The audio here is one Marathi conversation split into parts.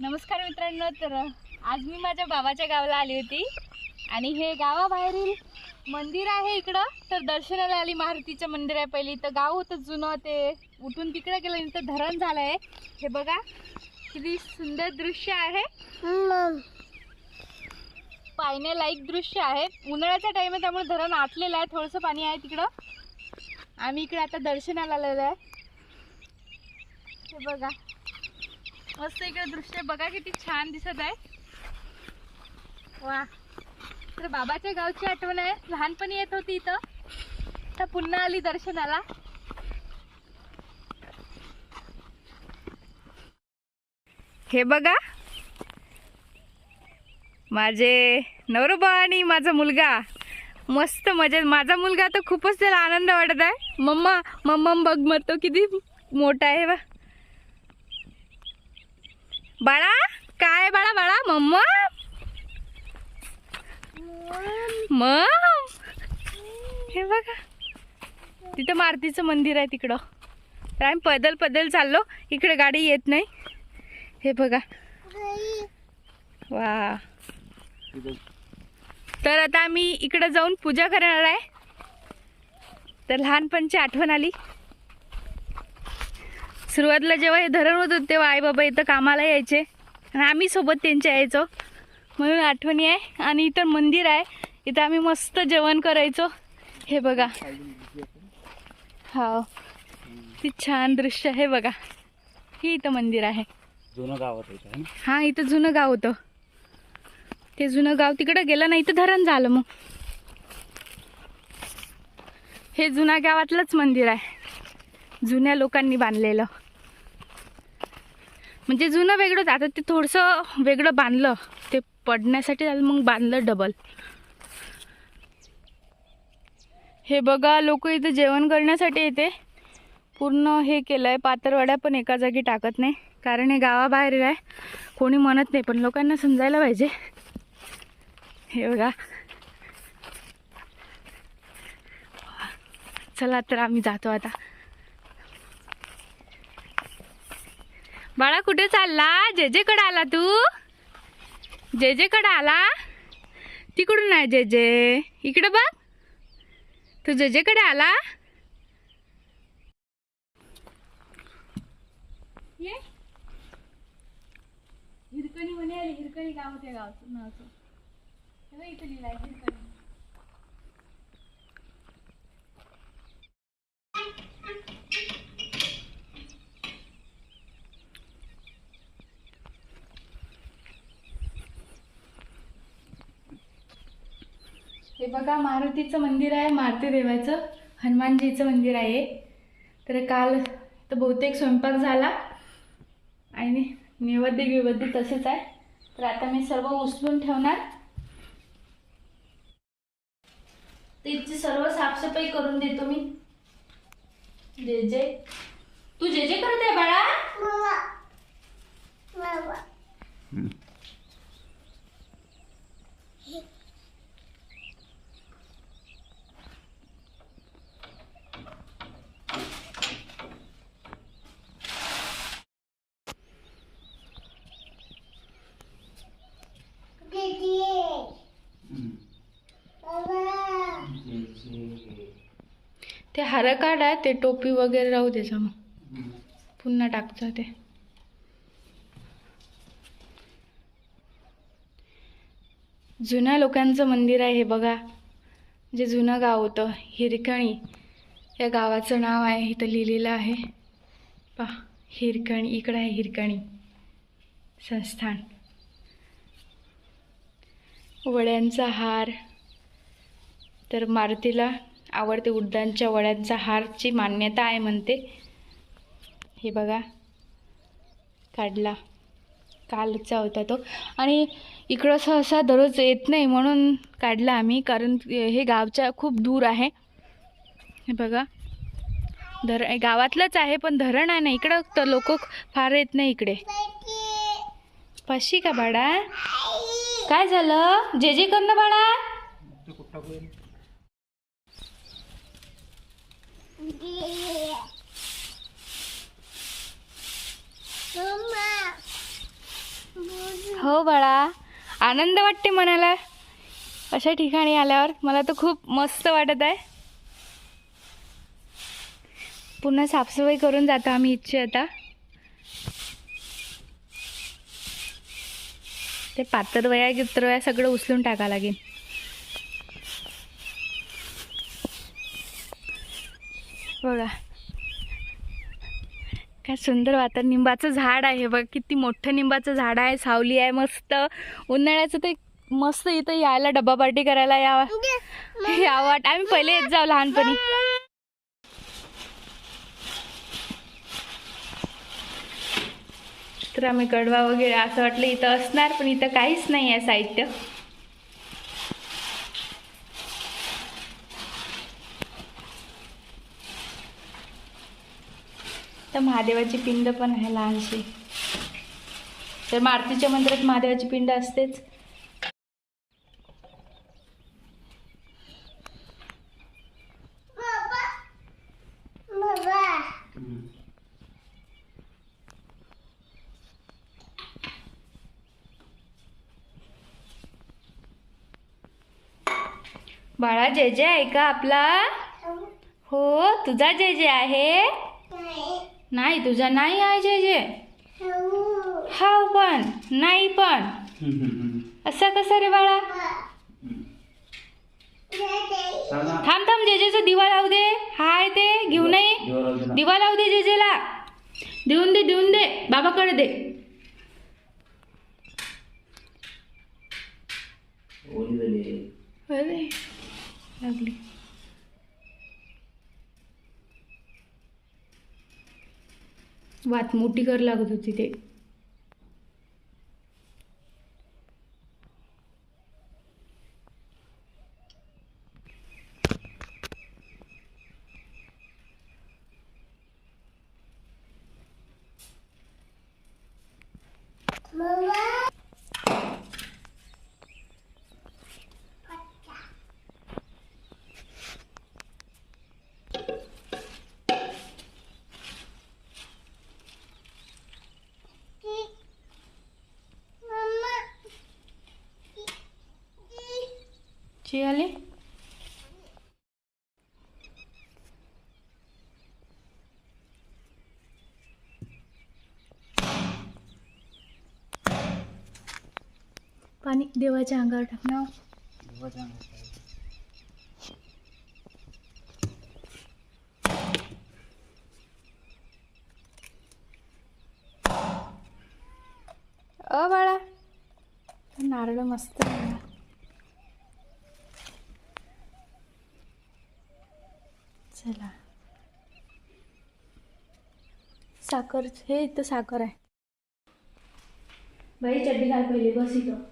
नमस्कार मित्रांनो तर आज मी माझ्या बाबाच्या गावाला आली होती. आणि हे गावाबाहेरील मंदिर आहे इकडं. तर दर्शनाला आली मारुतीचं मंदिर आहे पहिली. तर गाव होतं जुनं ते उठून तिकडे गेलं इथं धरण झालं आहे हे बघा किती सुंदर दृश्य आहे. पाहण्यालायक दृश्य आहे. उन्हाळ्याचा टाईम आहे त्यामुळे धरण आटलेलं आहे. थोडंसं पाणी आहे तिकडं. आम्ही इकडे आता दर्शनाला आलेलो आहे. हे बघा. मस्त इकडे दृश्य बघा किती छान दिसत आहे. वा. तर बाबाच्या गावची आठवण आहे. लहानपणी येत होती इथं. तर पुन्हा आली दर्शनाला. हे बघा. माझे नवरोबा आणि माझा मुलगा. मस्त मजेत माझा मुलगा तर खूपच त्याला आनंद वाटत आहे. मम्मा मम्मा बघ मग तो किती मोठा आहे. बा बाळा? काय बाळा बाळा? मम्मा? मम. हे बघा. तिथं मारुतीचं मंदिर आहे तिकडं. तर आम्ही पैदल पैदल चाललो. इकडे गाडी येत नाही. हे बघा. वा. तर आता आम्ही इकडे जाऊन पूजा करणार आहे. तर लहानपणची आठवण आली. सुरुवातीला जेव्हा हे धरण होत तेव्हा आई बाबा इथं कामाला यायचे. आणि आम्ही सोबत त्यांच्या यायचो. म्हणून आठवणी आहे आणि इथं मंदिर आहे. इथं आम्ही मस्त जेवण करायचो. हे बघा. हा ती छान दृश्य आहे बघा. हे इथं मंदिर आहे. जुनं गावात होतं है? हा इथं जुनं गाव होतं. ते जुनं गाव तिकडं गेलं नाही इथं धरण झालं मग. हे जुन्या गावातलंच मंदिर आहे. जुन्या लोकांनी बांधलेलं. म्हणजे जुनं वेगळंच. आता ते थोडंसं वेगळं बांधलं. ते पडण्यासाठी झालं मग बांधलं डबल हे बघा लोक इथं जेवण करण्यासाठी येते. पूर्ण हे केलं आहे पातरवाड्या पण एका जागी टाकत नाही. कारण हे गावाबाहेर आहे. कोणी म्हणत नाही पण लोकांना समजायला पाहिजे. हे बघा. चला तर आम्ही जातो आता. बाळा कुठे चालला? जेजेकडे आला तू? जेजेकडे आला? तिकडून नाही जेजे. इकडे बघ. तू जेजेकडे आला? ये. हिरकणी म्हणे हिरकणी गाव त्या गावचं नावचं. हे इथं लिहिलं आहे हिरकणी. हे बघा मारुतीचं मंदिर आहे मारुती देवाचं हनुमानजीचं मंदिर आहे तर काल तर बहुतेक स्वयंपाक झाला आणि नैवेद्य विवेद्य तसेच आहे. तर आता मी सर्व उचलून ठेवणार. त्याची सर्व साफसफाई करून देतो मी. जे जे. तू जे जे करत आहे बाळा? ते हार काढ आहे ते टोपी वगैरे राहू द्यायचं मग पुन्हा टाकचं ते जुन्या लोकांचं मंदिर आहे हे बघा. जे जुनं गाव होतं हिरकणी. या गावाचं नाव आहे इथं लिहिलेलं आहे. पा हिरकणी इकडं आहे हिरकणी. संस्थान. वड्यांचा हार. तर मारुतीला आवडते उड्डाणच्या वड्यांचा हारची मान्यता आहे म्हणते. हे बघा. काढला. कालचा होता तो. आणि इकडं सहसा दररोज येत नाही म्हणून काढला आम्ही कारण हे गावच्या खूप दूर आहे. हे बघा. धर गावातलंच आहे पण धरण आहे ना इकडं तर लोक फार येत नाही इकडे. पाशी का बाळा? काय झालं? जे जे करणं बाळा ते कुठं टाकूया? हो बाळा आनंद वाटते मनाला. अशा ठिकाणी आल्यावर मला तर खूप मस्त वाटत आहे. पुन्हा साफसफाई करून जातो आम्ही इच्छे आता. ते पातर वया गित्र वया सगळं उचलून टाका लागेल. बघा. काय सुंदर वातावरण. निंबाचं झाड आहे बघ. किती मोठं निंबाचं झाड आहे. सावली आहे. मस्त. उन्हाळ्याचं ते मस्त इथं यायला डब्बा पार्टी करायला यावा यावं वाट आम्ही पहिले येत जाऊ लहानपणी. तर आम्ही कडवा वगैरे असं वाटलं इथं असणार पण इथं काहीच नाही आहे साहित्य. महादेवाची पिंड पण आहे लहानशी. तर मारुतीच्या मंदिरात महादेवाची पिंड असतेच. बाळा जय जय आहे का आपला. हो तुझा जय जय आहे. नाही तुझा नाही आहे जय जय हाव पण नाही पण. असा कसा रे बाळा? थांब थांब जेजेचा दिवा लावू दे. हाय ते घेऊ नये. दिवा लावू दे जेजेला देऊन दे देऊन दे. बाबाकडे दे. लागली. वात मोठी कर लागत होती ते Mama. आली पाणी देवाच्या अंगावर टाकणार अ बाळा. नारळ मस्त चला. साखर हे इथं साखर आहे. बाई चड्डी घाल पहिले बस इथं.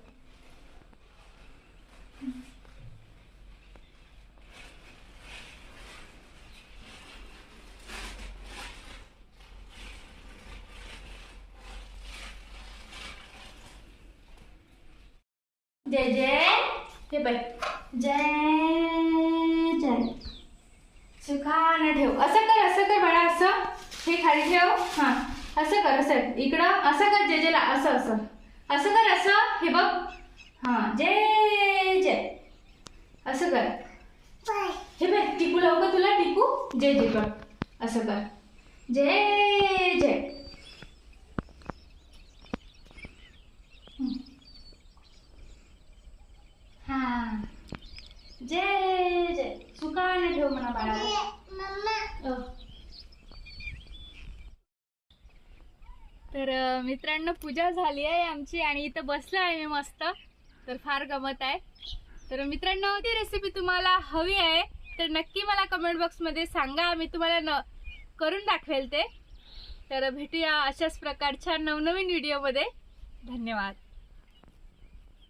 जय जय. हे बाई. जय. जय सुखानं ठेव. असं कर असं कर बाळा असं. हे खाली ठेव. हां. असं कर असं. इकडं असं कर जेजेला असं असं. असं कर असं. हे बघ. हां. जय जय असं कर. हे बघ टिकू लावू का तुला? टिकू? जय जय कर. असं कर. जय जय हं. हां जय जय सुखाने ठेव म्हणा बाळा अ. तर अ, मित्रांनो पूजा झाली आहे आमची आणि इथं बसलो आहे मी मस्त. तर फार गमत आहे. तर मित्रांनो ती रेसिपी तुम्हाला हवी आहे तर नक्की मला कमेंट बॉक्समध्ये सांगा. मी तुम्हाला न करून दाखवेल ते. तर भेटूया अशाच प्रकारच्या नवनवीन व्हिडिओमध्ये धन्यवाद.